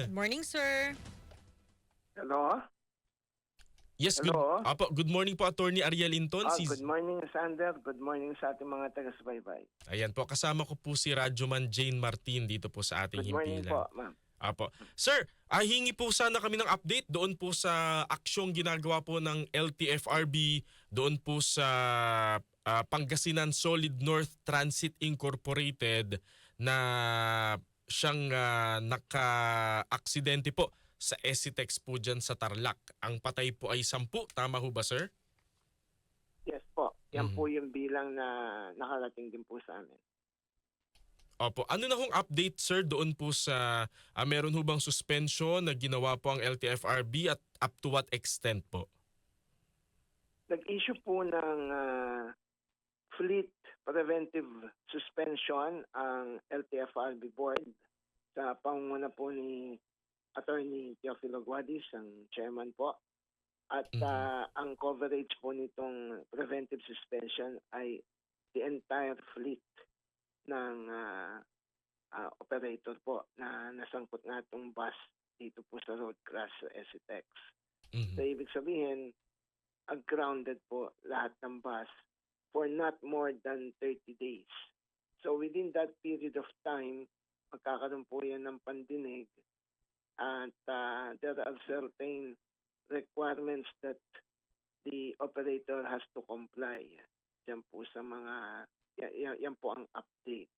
Good morning, sir. Hello? Yes, good, Hello? Apo, good morning po Attorney Ariel Inton. Ah, Si- good morning, Sander. Good morning sa ating mga taga-subaybay. Ayan po, kasama ko po si Radyoman Jane Martin dito po sa ating Good morning himpilan. po, ma'am. Apo. Sir, ah, hingi po sana kami ng update doon po sa aksyong ginagawa po ng LTFRB doon po sa ah, Pangasinan Solid North Transit Incorporated na siyang ah, naka-aksidente po sa Esitex po dyan sa Tarlac. Ang patay po ay sampu. Tama ho ba, sir? Yes po. Yan Mhm. po yung bilang na nakarating din po sa amin. Opo. Ano na hong update sir doon po sa ah, meron ho bang suspension na ginawa po ang LTFRB at up to what extent po? Nag-issue po ng ah, fleet preventive suspension ang LTFRB board sa pangunguna po ni Attorney Teofilo Guadis, ang chairman po. At Mhm. ah, ang coverage po nitong preventive suspension ay the entire fleet ng ah, ah, operator po na nasangkot nga itong bus dito po sa road crash sa SCTEX. Mhm. So, ibig sabihin, ang grounded po lahat ng bus for not more than 30 days. So, within that period of time, magkakaroon po yan ng pandinig at uh, there are certain requirements that the operator has to comply. Yan po sa mga, yan, yan, po ang update.